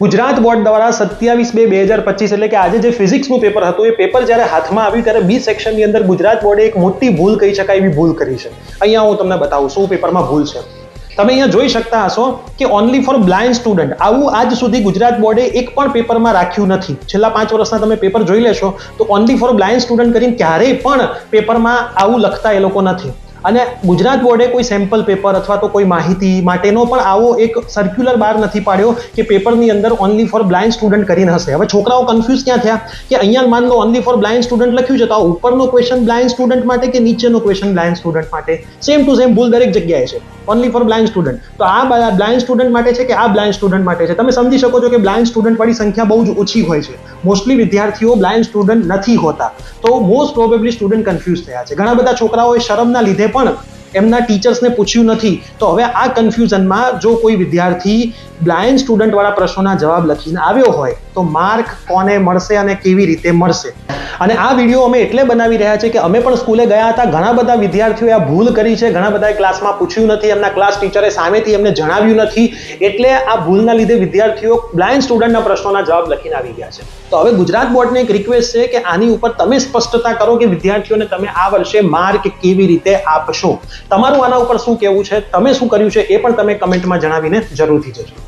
Gujarat board દ્વારા સત્યાવીસ બે બે હજાર પચીસ એટલે કે આજે જે ફિઝિક્સનું પેપર હતું, એ પેપર જ્યારે હાથમાં આવ્યું ત્યારે બી સેક્શનની અંદર ગુજરાત બોર્ડે એક મોટી ભૂલ કહી શકાય એવી ભૂલ કરી છે. અહીંયા હું તમને બતાવું શું પેપરમાં ભૂલ છે. તમે અહીંયા જોઈ શકતા હશો કે ઓનલી ફોર બ્લાઇન્ડ સ્ટુડન્ટ આવું આજ સુધી ગુજરાત બોર્ડે એક પણ પેપરમાં રાખ્યું નથી. છેલ્લા પાંચ વર્ષના તમે પેપર જોઈ લેશો તો ઓનલી ફોર બ્લાઇન્ડ સ્ટુડન્ટ કરીને ક્યારેય પણ પેપરમાં આવું લખતા એ લોકો નથી. અને ગુજરાત બોર્ડે કોઈ સેમ્પલ પેપર અથવા તો કોઈ માહિતી માટેનો પણ આવો એક સર્ક્યુલર બહાર નથી પાડ્યો કે પેપરની અંદર ઓનલી ફોર બ્લાઇન્ડ સ્ટુડન્ટ કરીને હશે. હવે છોકરાઓ કન્ફ્યુઝ ક્યાં થયા? કે અહીંયા માન લો ઓનલી ફોર બ્લાઇન્ડ સ્ટુડન્ટ લખ્યું છે તો આ ઉપરનો ક્વેશ્ચન બ્લાઇન્ડ સ્ટુડન્ટ માટે કે નીચેનો ક્વેશ્ચન બ્લાઇન્ડ સ્ટુડન્ટ માટે? સેમ ટુ સેમ ભૂલ દરેક જગ્યાએ છે. ઓનલી ફોર બ્લાઇન્ડ સ્ટુડન્ટ તો આ બ્લાઇન્ડ સ્ટુડન્ટ માટે છે કે આ બ્લાઇન્ડ સ્ટુડન્ટ માટે છે? તમે સમજી શકો છો કે બ્લાઇન્ડ સ્ટુડન્ટ વાળી સંખ્યા બહુ જ ઓછી હોય છે. મોસ્ટલી વિદ્યાર્થીઓ બ્લાઇન્ડ સ્ટુડન્ટ નથી હોતા. તો મોસ્ટ પ્રોબેબલી સ્ટુડન્ટ કન્ફ્યુઝ થયા છે. ઘણા બધા છોકરાઓએ શરમના લીધે પણ એમના ટીચર્સને પૂછ્યું નથી. તો હવે આ કન્ફ્યુઝનમાં જો કોઈ વિદ્યાર્થી બ્લાઇન્ડ સ્ટુડન્ટ વાળા પ્રશ્નોના જવાબ લખીને આવ્યો હોય, તો માર્ક કોને મળશે અને કેવી રીતે મળશે? અને આ વીડિયો અમે એટલે બનાવી રહ્યા છે કે અમે પણ સ્કૂલે ગયા હતા. ઘણા બધા વિદ્યાર્થીઓએ આ ભૂલ કરી છે. ઘણા બધાએ ક્લાસમાં પૂછ્યું નથી. એમના ક્લાસ ટીચરે સામેથી એમને જણાવ્યું નથી. એટલે આ ભૂલના લીધે વિદ્યાર્થીઓ બ્લાઇન્ડ સ્ટુડન્ટના પ્રશ્નોના જવાબ લખીને આવી ગયા છે. તો હવે ગુજરાત બોર્ડને એક રિક્વેસ્ટ છે કે આની ઉપર તમે સ્પષ્ટતા કરો કે વિદ્યાર્થીઓને તમે આ વર્ષે માર્ક કેવી રીતે આપશો. તમારું આના ઉપર શું કહેવું છે? તમે શું કર્યું છે? એ પણ તમે કમેન્ટમાં જણાવીને જરૂરથી જજો.